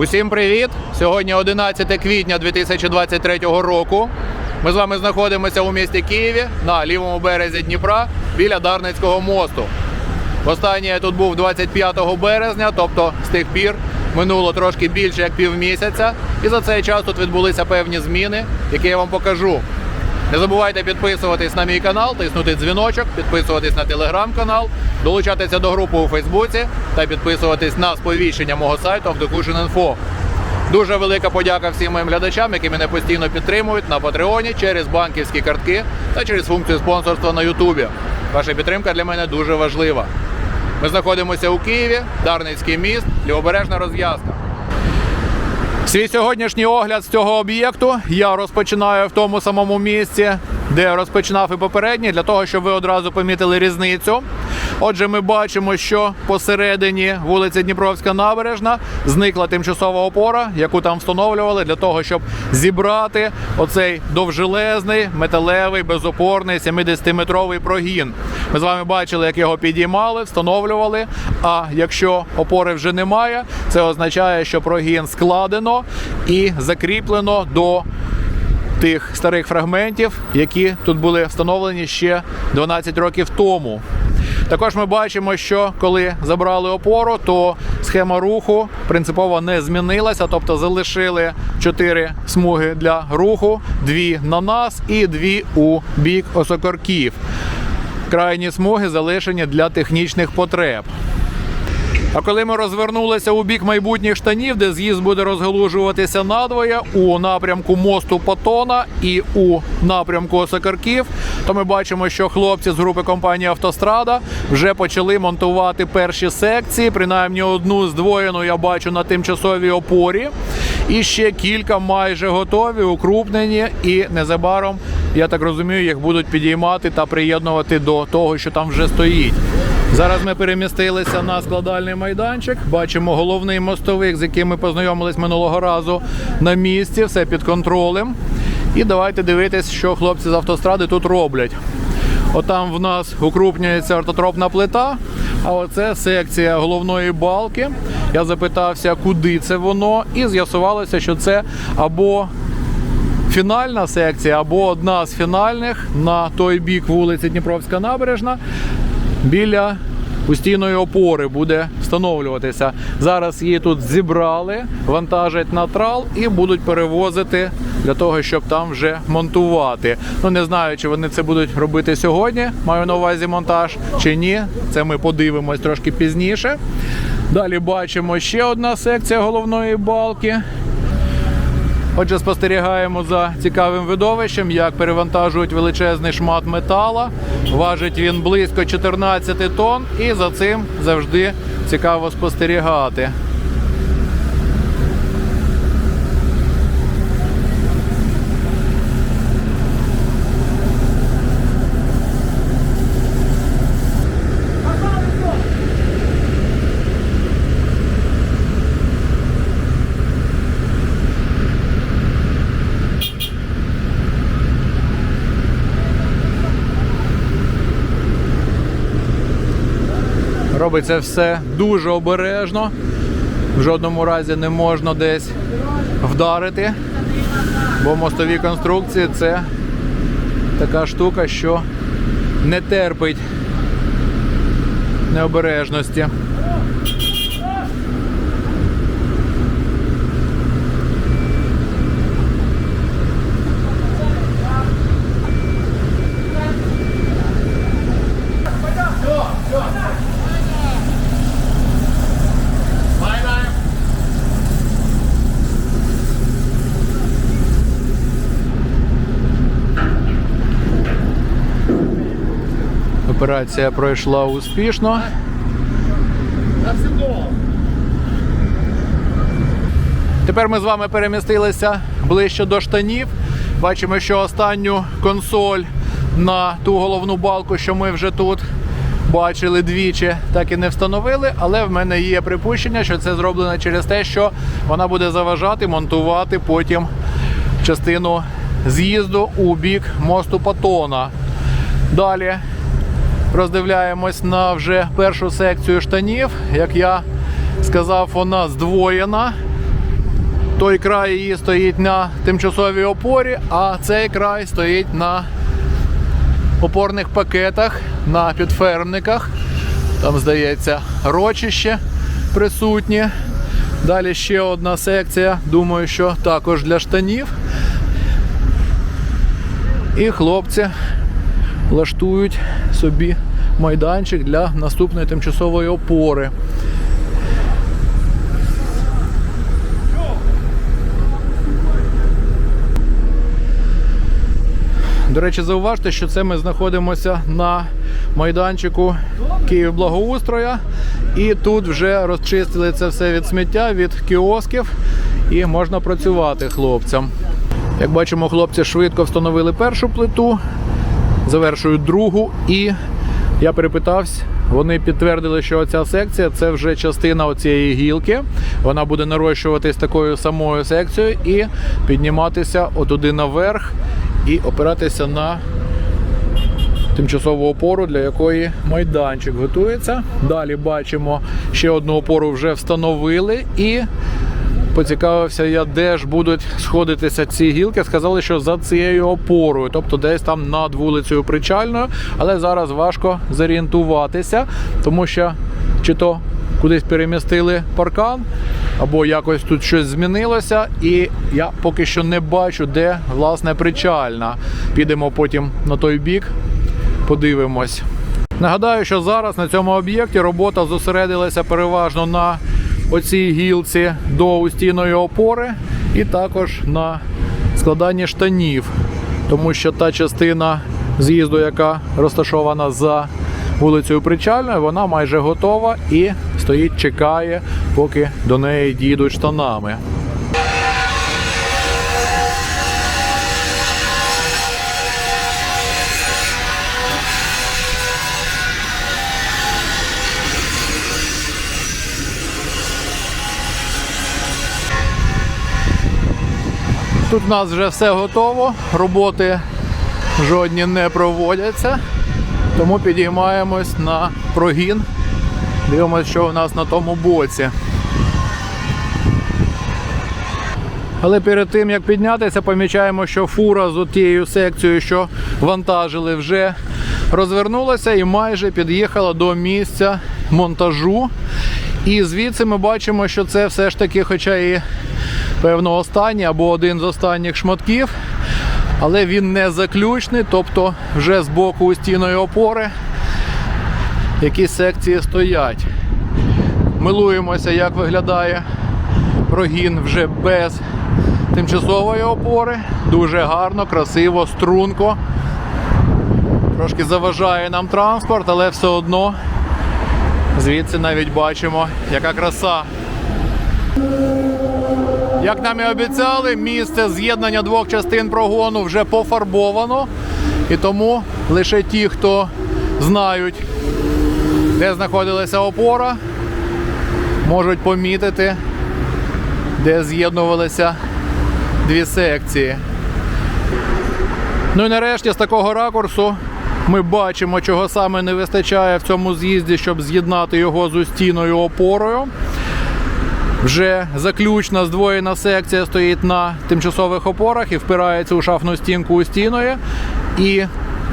Усім привіт! Сьогодні 11 квітня 2023 року. Ми з вами знаходимося у місті Києві на лівому березі Дніпра біля Дарницького мосту. Останнє я тут був 25 березня, тобто з тих пір минуло трошки більше як півмісяця, і за цей час тут відбулися певні зміни, які я вам покажу. Не забувайте підписуватись на мій канал, тиснути дзвіночок, підписуватись на телеграм-канал, долучатися до групи у Фейсбуці та підписуватись на сповіщення мого сайту Авдокушин.Інфо. Дуже велика подяка всім моїм глядачам, які мене постійно підтримують на Патреоні через банківські картки та через функцію спонсорства на Ютубі. Ваша підтримка для мене дуже важлива. Ми знаходимося у Києві, Дарницький міст, лівобережна розв'язка. Свій сьогоднішній огляд з цього об'єкту я розпочинаю в тому самому місці, де розпочинав і попередній, для того, щоб ви одразу помітили різницю. Отже, ми бачимо, що посередині вулиці Дніпровська набережна зникла тимчасова опора, яку там встановлювали для того, щоб зібрати оцей довжелезний металевий безопорний 70-метровий прогін. Ми з вами бачили, як його підіймали, встановлювали. А якщо опори вже немає, це означає, що прогін складено і закріплено до тих старих фрагментів, які тут були встановлені ще 12 років тому. Також ми бачимо, що коли забрали опору, то схема руху принципово не змінилася, тобто залишили чотири смуги для руху, дві на нас і дві у бік осокорків. Крайні смуги залишені для технічних потреб. А коли ми розвернулися у бік майбутніх штанів, де з'їзд буде розгалужуватися надвоє у напрямку мосту Патона і у напрямку Осокарків, то ми бачимо, що хлопці з групи компанії Автострада вже почали монтувати перші секції. Принаймні одну здвоєну я бачу на тимчасовій опорі. І ще кілька майже готові, укрупнені, і незабаром, я так розумію, їх будуть підіймати та приєднувати до того, що там вже стоїть. Зараз ми перемістилися на складальний майданчик. Бачимо головний мостовик, з яким ми познайомились минулого разу на місці. Все під контролем. І давайте дивитись, що хлопці з автостради тут роблять. Отам в нас укрупнюється ортотропна плита, а оце секція головної балки. Я запитався, куди це воно, і з'ясувалося, що це або фінальна секція, або одна з фінальних на той бік вулиці Дніпровська набережна біля постійної опори буде встановлюватися. Зараз її тут зібрали, вантажать на трал і будуть перевозити для того, щоб там вже монтувати. Ну не знаю, чи вони це будуть робити сьогодні. Маю на увазі монтаж чи ні. Це ми подивимось трошки пізніше. Далі бачимо ще одна секція головної балки. Отже, спостерігаємо за цікавим видовищем, як перевантажують величезний шмат метала. Важить він близько 14 тонн, і за цим завжди цікаво спостерігати. Робиться все дуже обережно. В жодному разі не можна десь вдарити, бо мостові конструкції це така штука, що не терпить необережності. Операція пройшла успішно. Тепер ми з вами перемістилися ближче до штанів. Бачимо, що останню консоль на ту головну балку, що ми вже тут бачили двічі, так і не встановили. Але в мене є припущення, що це зроблено через те, що вона буде заважати монтувати потім частину з'їзду у бік мосту Патона. Далі роздивляємось на вже першу секцію штанів. Як я сказав, вона здвоєна. Той край її стоїть на тимчасовій опорі, а цей край стоїть на опорних пакетах, на підфермниках. Там, здається, рочище присутнє. Далі ще одна секція, думаю, що також для штанів. І хлопці влаштують собі майданчик для наступної тимчасової опори. До речі, зауважте, що це ми знаходимося на майданчику Київ Благоустроя. І тут вже розчистили це все від сміття, від кіосків, і можна працювати хлопцям. Як бачимо, хлопці швидко встановили першу плиту, завершують другу, і я перепитався. Вони підтвердили, що ця секція це вже частина оцієї гілки. Вона буде нарощуватись такою самою секцією і підніматися отуди наверх і опиратися на тимчасову опору, для якої майданчик готується. Далі бачимо, ще одну опору вже встановили і. Поцікавився я, де ж будуть сходитися ці гілки. Сказали, що за цією опорою, тобто десь там над вулицею Причальною, але зараз важко зорієнтуватися, тому що чи то кудись перемістили паркан, або якось тут щось змінилося, і я поки що не бачу, де власне причальна. Підемо потім на той бік, подивимось. Нагадаю, що зараз на цьому об'єкті робота зосередилася переважно на оцій гілці до устійної опори, і також на складанні штанів, тому що та частина з'їзду, яка розташована за вулицею Причальною, вона майже готова і стоїть, чекає, поки до неї дійдуть штанами. Тут у нас вже все готово, роботи жодні не проводяться, тому підіймаємось на прогін. Дивимося, що у нас на тому боці. Але перед тим як піднятися, помічаємо, що фура з тією секцією, що вантажили, вже розвернулася і майже під'їхала до місця монтажу. І звідси ми бачимо, що це все ж таки, хоча і певно останній або один з останніх шматків, але він не заключний, тобто вже з боку стіної опори якісь секції стоять. Милуємося, як виглядає прогін вже без тимчасової опори. Дуже гарно, красиво, струнко. Трошки заважає нам транспорт, але все одно звідси навіть бачимо, яка краса. Як нам і обіцяли, місце з'єднання двох частин прогону вже пофарбовано. І тому лише ті, хто знають, де знаходилася опора, можуть помітити, де з'єднувалися дві секції. Ну і нарешті з такого ракурсу ми бачимо, чого саме не вистачає в цьому з'їзді, щоб з'єднати його з устійною опорою. Вже заключна здвоєна секція стоїть на тимчасових опорах і впирається у шафну стінку устійної. І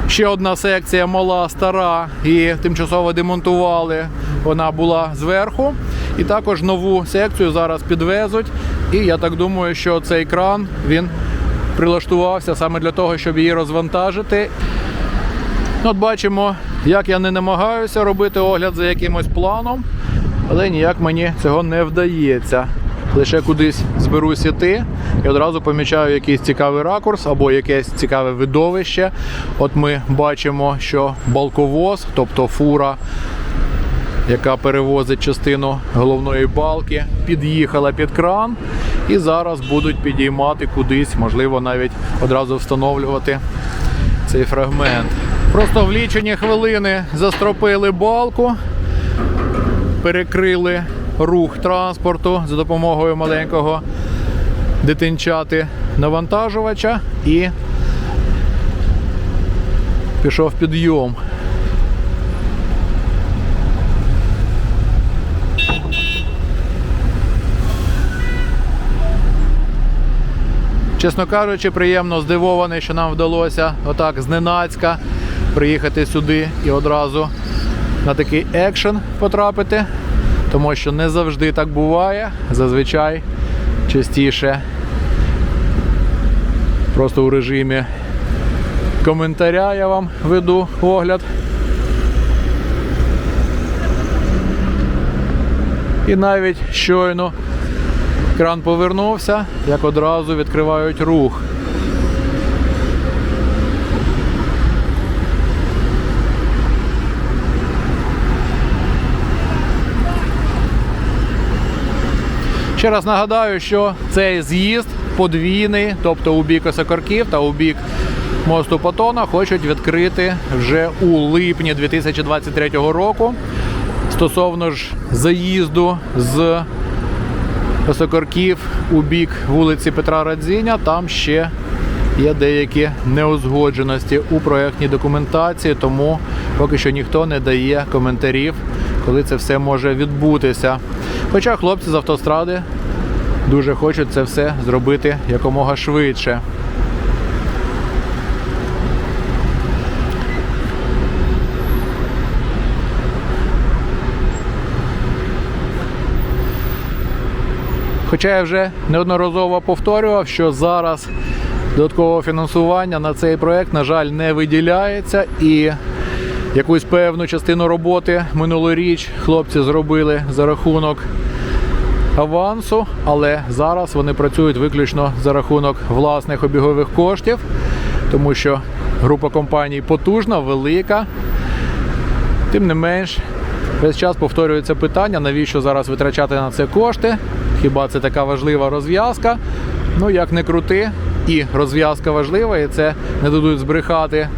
ще одна секція мала, стара, і тимчасово демонтували. Вона була зверху. І також нову секцію зараз підвезуть. І я так думаю, що цей кран він прилаштувався саме для того, щоб її розвантажити. От бачимо, як я не намагаюся робити огляд за якимось планом, але ніяк мені цього не вдається. Лише кудись зберусь іти і одразу помічаю якийсь цікавий ракурс або якесь цікаве видовище. От ми бачимо, що балковоз, тобто фура, яка перевозить частину головної балки, під'їхала під кран і зараз будуть підіймати кудись, можливо, навіть одразу встановлювати цей фрагмент. Просто в лічені хвилини застропили балку, перекрили рух транспорту за допомогою маленького дитинчати навантажувача і пішов підйом. Чесно кажучи, приємно здивований, що нам вдалося отак зненацька приїхати сюди і одразу на такий екшен потрапити, тому що не завжди так буває. Зазвичай частіше просто у режимі коментаря я вам веду огляд. І навіть щойно кран повернувся, як одразу відкривають рух. Ще раз нагадаю, що цей з'їзд подвійний, тобто у бік Осокорків та у бік мосту Потона, хочуть відкрити вже у липні 2023 року. Стосовно ж заїзду з Осокорків у бік вулиці Петра Радзіня, там ще є деякі неузгодженості у проєктній документації, тому поки що ніхто не дає коментарів, коли це все може відбутися. Хоча хлопці з автостради дуже хочуть це все зробити якомога швидше. Хоча я вже неодноразово повторював, що зараз додаткового фінансування на цей проект, на жаль, не виділяється, і якусь певну частину роботи минулоріч хлопці зробили за рахунок авансу, але зараз вони працюють виключно за рахунок власних обігових коштів, тому що група компаній потужна, велика. Тим не менш, весь час повторюється питання, навіщо зараз витрачати на це кошти. Хіба це така важлива розв'язка? Ну, як не крути, і розв'язка важлива, і це не дадуть збрехати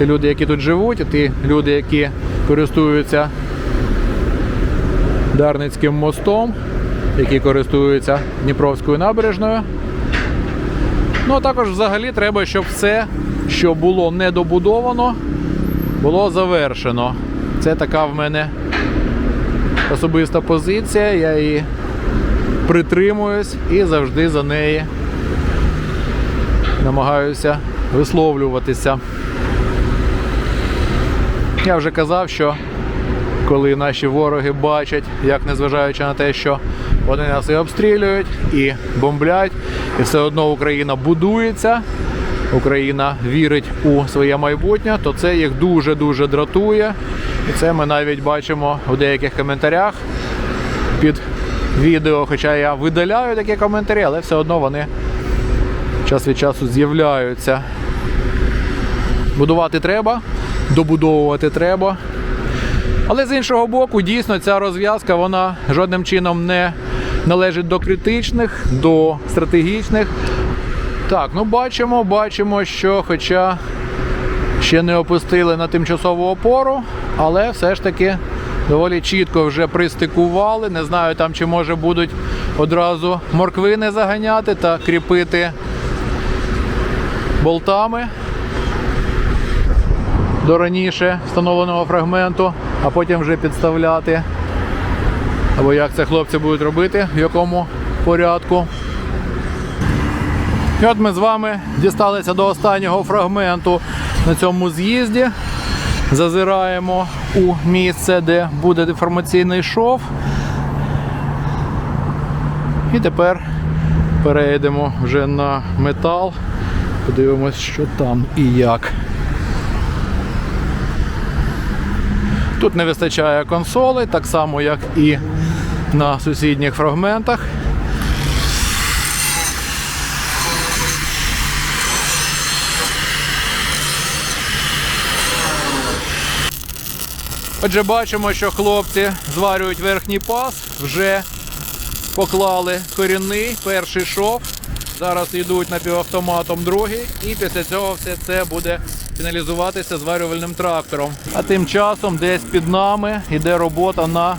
ті люди, які тут живуть, і ті люди, які користуються Дарницьким мостом, які користуються Дніпровською набережною. Ну, а також взагалі треба, щоб все, що було недобудовано, було завершено. Це така в мене особиста позиція. Я її притримуюсь і завжди за неї намагаюся висловлюватися. Я вже казав, що коли наші вороги бачать, як незважаючи на те, що вони нас і обстрілюють, і бомблять, і все одно Україна будується, Україна вірить у своє майбутнє, то це їх дуже-дуже дратує. І це ми навіть бачимо у деяких коментарях під відео, хоча я видаляю такі коментарі, але все одно вони час від часу з'являються. Будувати треба, добудовувати треба. Але з іншого боку, дійсно, ця розв'язка вона жодним чином не належить до критичних, до стратегічних. Так, ну бачимо, бачимо, що хоча ще не опустили на тимчасову опору, але все ж таки доволі чітко вже пристикували. Не знаю там, чи може будуть одразу морквини заганяти та кріпити болтами до раніше встановленого фрагменту, а потім вже підставляти. Або як це хлопці будуть робити, в якому порядку. І от ми з вами дісталися до останнього фрагменту на цьому з'їзді. Зазираємо у місце, де буде деформаційний шов. І тепер перейдемо вже на метал. Подивимось, що там і як. Тут не вистачає консолей, так само, як і на сусідніх фрагментах. Отже, бачимо, що хлопці зварюють верхній пас, вже поклали корінний перший шов. Зараз йдуть напівавтоматом другий, і після цього все це буде фіналізуватися зварювальним трактором. А тим часом десь під нами йде робота на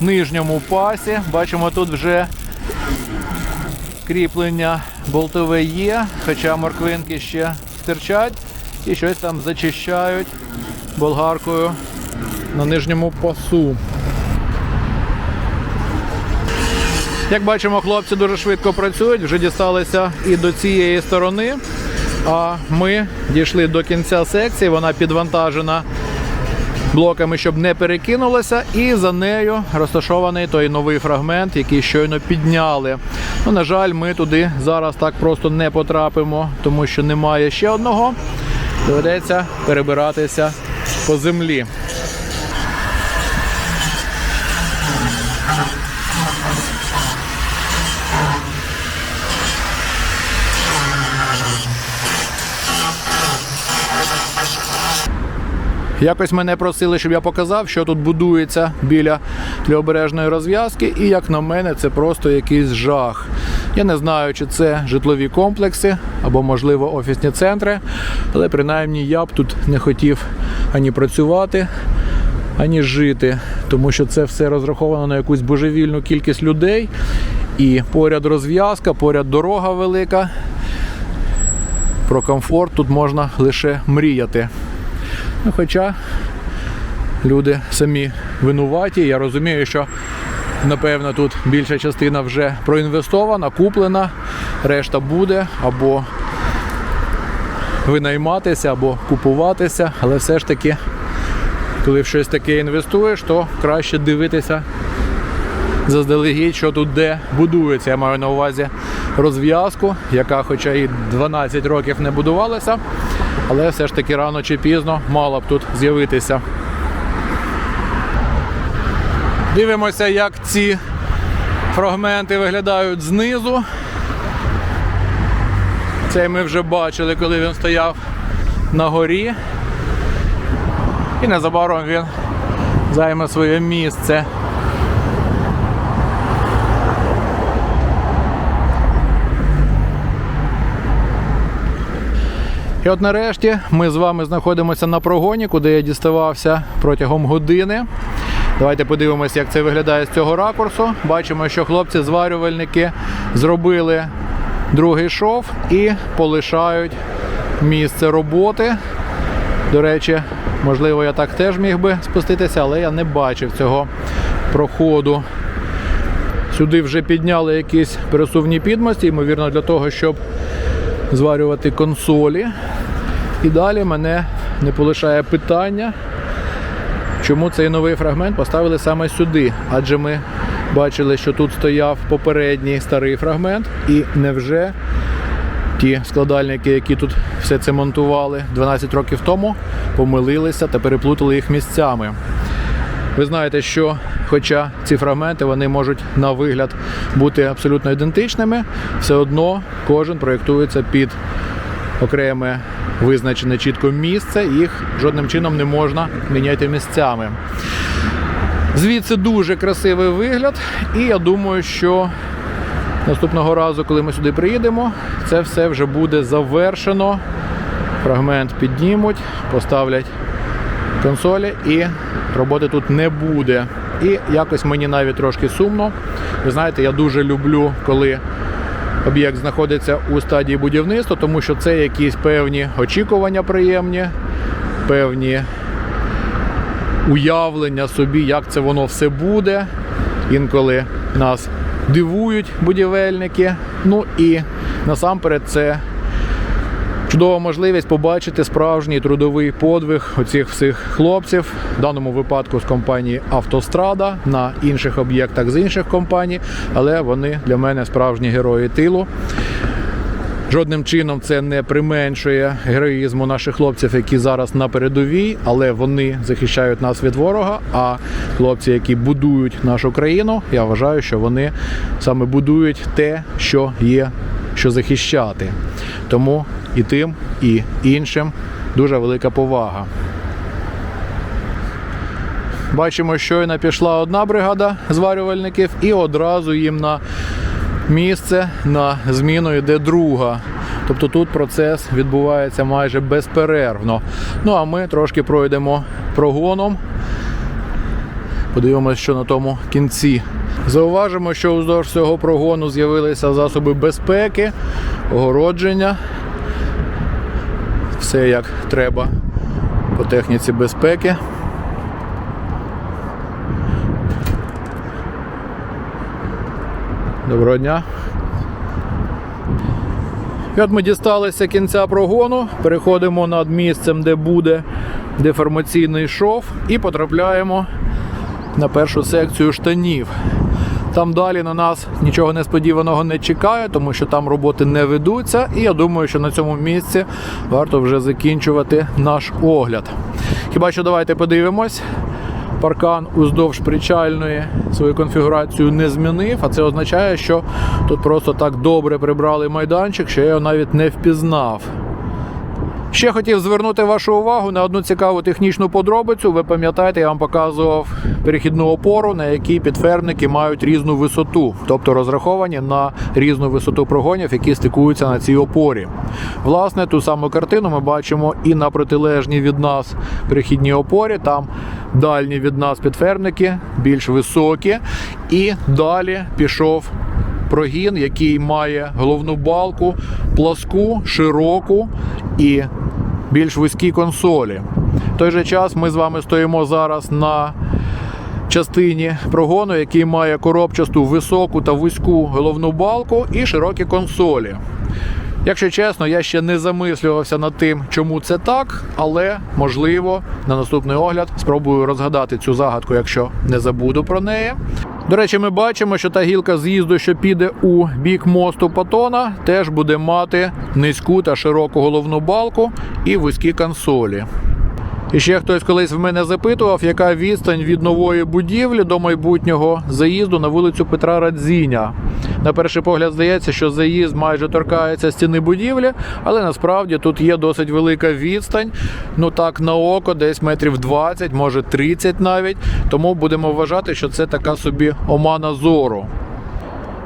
нижньому пасі. Бачимо, тут вже кріплення болтове є, хоча морквинки ще стирчать і щось там зачищають болгаркою на нижньому пасу. Як бачимо, хлопці дуже швидко працюють, вже дісталися і до цієї сторони. А ми дійшли до кінця секції, вона підвантажена блоками, щоб не перекинулася, і за нею розташований той новий фрагмент, який щойно підняли. Ну, на жаль, ми туди зараз так просто не потрапимо, тому що немає ще одного. Доведеться перебиратися по землі. Якось мене просили, щоб я показав, що тут будується біля лівобережної розв'язки, і як на мене, це просто якийсь жах. Я не знаю, чи це житлові комплекси або, можливо, офісні центри, але принаймні я б тут не хотів ані працювати, ані жити, тому що це все розраховано на якусь божевільну кількість людей. І поряд розв'язка, поряд дорога велика. Про комфорт тут можна лише мріяти. Ну, хоча люди самі винуваті. Я розумію, що напевно тут більша частина вже проінвестована, куплена, решта буде або винайматися, або купуватися, але все ж таки, коли в щось таке інвестуєш, то краще дивитися заздалегідь, що тут де будується. Я маю на увазі розв'язку, яка, хоча і 12 років не будувалася, але все ж таки рано чи пізно мала б тут з'явитися. Дивимося, як ці фрагменти виглядають знизу. Цей ми вже бачили, коли він стояв на горі. І незабаром він займе своє місце. І от нарешті ми з вами знаходимося на прогоні, куди я діставався протягом години. Давайте подивимося, як це виглядає з цього ракурсу. Бачимо, що хлопці-зварювальники зробили другий шов і полишають місце роботи. До речі, можливо, я так теж міг би спуститися, але я не бачив цього проходу. Сюди вже підняли якісь пересувні підмості, ймовірно, для того, щоб зварювати консолі. І далі мене не полишає питання, чому цей новий фрагмент поставили саме сюди. Адже ми бачили, що тут стояв попередній старий фрагмент, і невже ті складальники, які тут все це монтували 12 років тому, помилилися та переплутали їх місцями. Ви знаєте, що хоча ці фрагменти вони можуть на вигляд бути абсолютно ідентичними, все одно кожен проєктується під окреме визначене чітко місце, їх жодним чином не можна міняти місцями. Звідси дуже красивий вигляд, і я думаю, що наступного разу, коли ми сюди приїдемо, це все вже буде завершено. Фрагмент піднімуть, поставлять консолі і роботи тут не буде. І якось мені навіть трошки сумно. Ви знаєте, я дуже люблю, коли об'єкт знаходиться у стадії будівництва, тому що це якісь певні очікування приємні, певні уявлення собі, як це воно все буде. Інколи нас дивують будівельники. Ну і насамперед це Чудова можливість побачити справжній трудовий подвиг оцих всіх хлопців, в даному випадку з компанії Автострада на інших об'єктах з інших компаній, але вони для мене справжні герої тилу. Жодним чином це не применшує героїзму наших хлопців, які зараз на передовій, але вони захищають нас від ворога. А хлопці, які будують нашу країну, я вважаю, що вони саме будують те, що є, що захищати. Тому і тим, і іншим дуже велика повага. Бачимо, щойно пішла одна бригада зварювальників, і одразу їм на місце на зміну йде друга. Тобто тут процес відбувається майже безперервно. Ну а ми трошки пройдемо прогоном. Подивимося, що на тому кінці. Зауважимо, що уздовж цього прогону з'явилися засоби безпеки, огородження. Все як треба по техніці безпеки. Доброго дня. І от ми дісталися кінця прогону, переходимо над місцем, де буде деформаційний шов, і потрапляємо на першу секцію штанів. Там далі на нас нічого несподіваного не чекає, тому що там роботи не ведуться. І я думаю, що на цьому місці варто вже закінчувати наш огляд. Хіба що давайте подивимось. Паркан уздовж причальної свою конфігурацію не змінив, а це означає, що тут просто так добре прибрали майданчик, що я його навіть не впізнав. Ще хотів звернути вашу увагу на одну цікаву технічну подробицю. Ви пам'ятаєте, я вам показував перехідну опору, на якій підфермники мають різну висоту, тобто розраховані на різну висоту прогонів, які стикуються на цій опорі. Власне, ту саму картину ми бачимо і на протилежній від нас перехідній опорі. Там дальні від нас підфермники більш високі, і далі пішов прогін, який має головну балку, пласку, широку і більш вузькі консолі. В той же час ми з вами стоїмо зараз на частині прогону, який має коробчасту високу та вузьку головну балку і широкі консолі. Якщо чесно, я ще не замислювався над тим, чому це так, але можливо на наступний огляд спробую розгадати цю загадку, якщо не забуду про неї. До речі, ми бачимо, що та гілка з'їзду, що піде у бік мосту Патона, теж буде мати низьку та широку головну балку і вузькі консолі. І ще хтось колись в мене запитував, яка відстань від нової будівлі до майбутнього заїзду на вулицю Петра Радзіня. На перший погляд здається, що заїзд майже торкається стіни будівлі, але насправді тут є досить велика відстань. Ну так на око, десь метрів 20, може 30 навіть. Тому будемо вважати, що це така собі омана зору.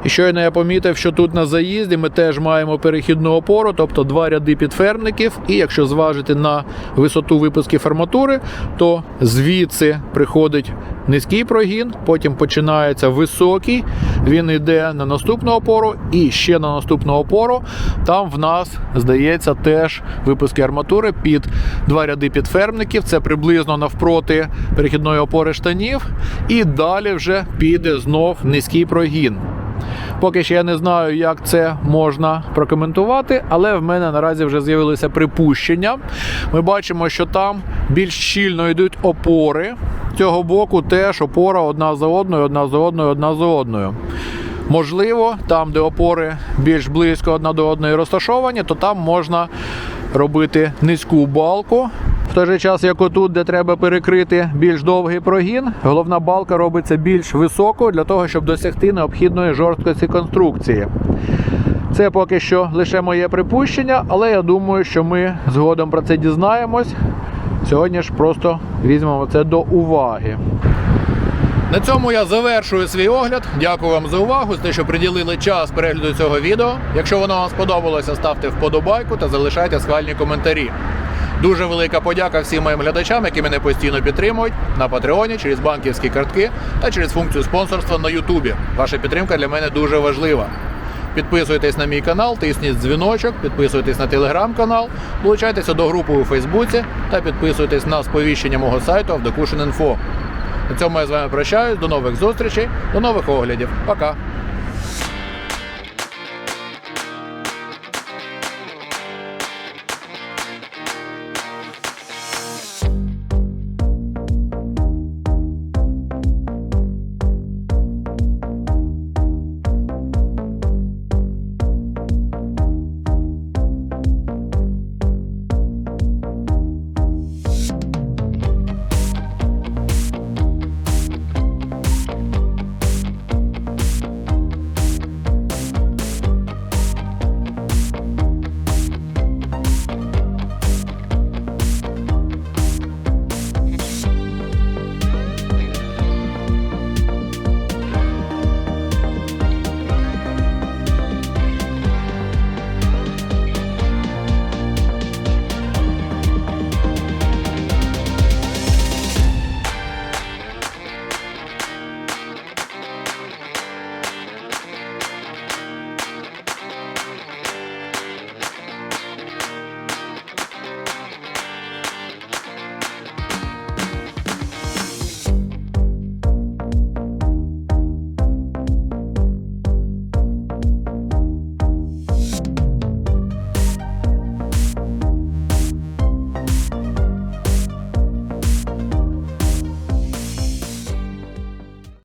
І щойно я помітив, що тут на заїзді ми теж маємо перехідну опору, тобто два ряди підфермників. І якщо зважити на висоту випусків арматури, то звідси приходить низький прогін, потім починається високий. Він йде на наступну опору і ще на наступну опору. Там в нас здається теж випуски арматури під два ряди підфермників. Це приблизно навпроти перехідної опори штанів. І далі вже піде знов низький прогін. Поки що я не знаю, як це можна прокоментувати, але в мене наразі вже з'явилися припущення. Ми бачимо, що там більш щільно йдуть опори. Цього боку теж опора одна за одною, одна за одною, одна за одною. Можливо, там, де опори більш близько одна до одної розташовані, то там можна робити низьку балку. В той же час, як отут, де треба перекрити більш довгий прогін, головна балка робиться більш високою для того, щоб досягти необхідної жорсткості конструкції. Це поки що лише моє припущення, але я думаю, що ми згодом про це дізнаємось. Сьогодні ж просто візьмемо це до уваги. На цьому я завершую свій огляд. Дякую вам за увагу, за те, що приділили час перегляду цього відео. Якщо воно вам сподобалося, ставте вподобайку та залишайте схвальні коментарі. Дуже велика подяка всім моїм глядачам, які мене постійно підтримують на Патреоні через банківські картки та через функцію спонсорства на Ютубі. Ваша підтримка для мене дуже важлива. Підписуйтесь на мій канал, тисніть дзвіночок, підписуйтесь на телеграм-канал, долучайтеся до групи у Фейсбуці та підписуйтесь на сповіщення мого сайту Авдокушин.Інфо. На цьому я з вами прощаюсь. До нових зустрічей, до нових оглядів. Пока!